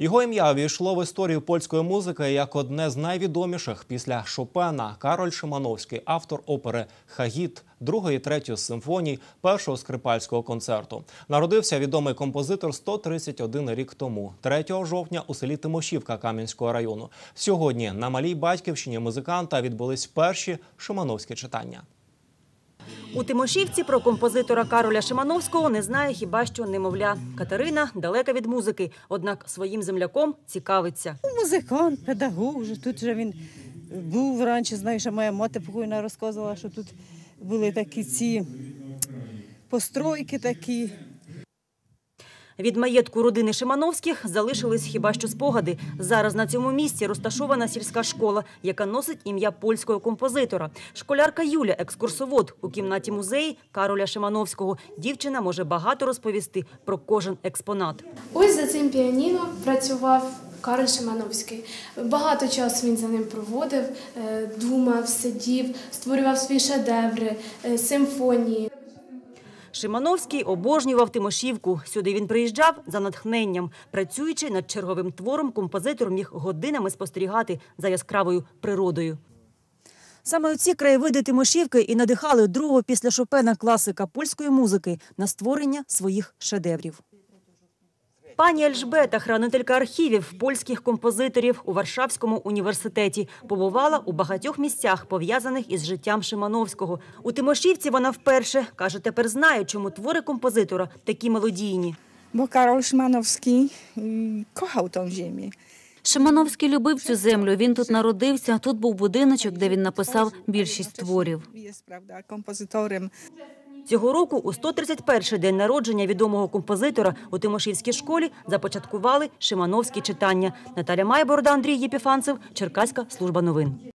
Його ім'я увійшло в історію польської музики як одне з найвідоміших після Шопена. Кароль Шимановський, автор опери Хагіт, другої і третьої симфоній, першого скрипальського концерту. Народився відомий композитор 131 рік тому, 3 жовтня у селі Тимошівка Кам'янського району. Сьогодні на малій батьківщині музиканта відбулись перші шимановські читання. У Тимошівці про композитора Кароля Шимановського не знає хіба що немовля. Катерина далека від музики, однак своїм земляком цікавиться. Музикант, педагог, вже тут же він був раніше. Знаю, що моя мати покойна розказувала, що тут були такі ці постройки такі. Від маєтку родини Шимановських залишились хіба що спогади. Зараз на цьому місці розташована сільська школа, яка носить ім'я польського композитора. Школярка Юля, екскурсовод у кімнаті музеї Кароля Шимановського. Дівчина може багато розповісти про кожен експонат. Ось за цим піаніно працював Карл Шимановський. Багато часу він за ним проводив, е, думав, сидів, створював свої шедеври, е, симфонії. Шимановський обожнював Тимошівку. Сюди він приїжджав за натхненням. Працюючи над черговим твором, композитор міг годинами спостерігати за яскравою природою. Саме ці краєвиди Тимошівки і надихали другого після Шопена класика польської музики на створення своїх шедеврів. Пані Ельжбета, хранителька архівів польських композиторів у Варшавському університеті, побувала у багатьох місцях, пов'язаних із життям Шимановського. У Тимошівці вона вперше каже, тепер знає, чому твори композитора такі мелодійні. Karol Szymanowski y, kochał tą ziemię. Шимановський любив цю землю. Він тут народився. Тут був будиночок, де він написав більшість творів. Jest, prawda, kompozytorem. Цього року у 131-й день народження відомого композитора у Тимошівській школі започаткували Шимановські читання. Наталя Майборда, Андрій Єпіфанцев, Черкаська служба новин.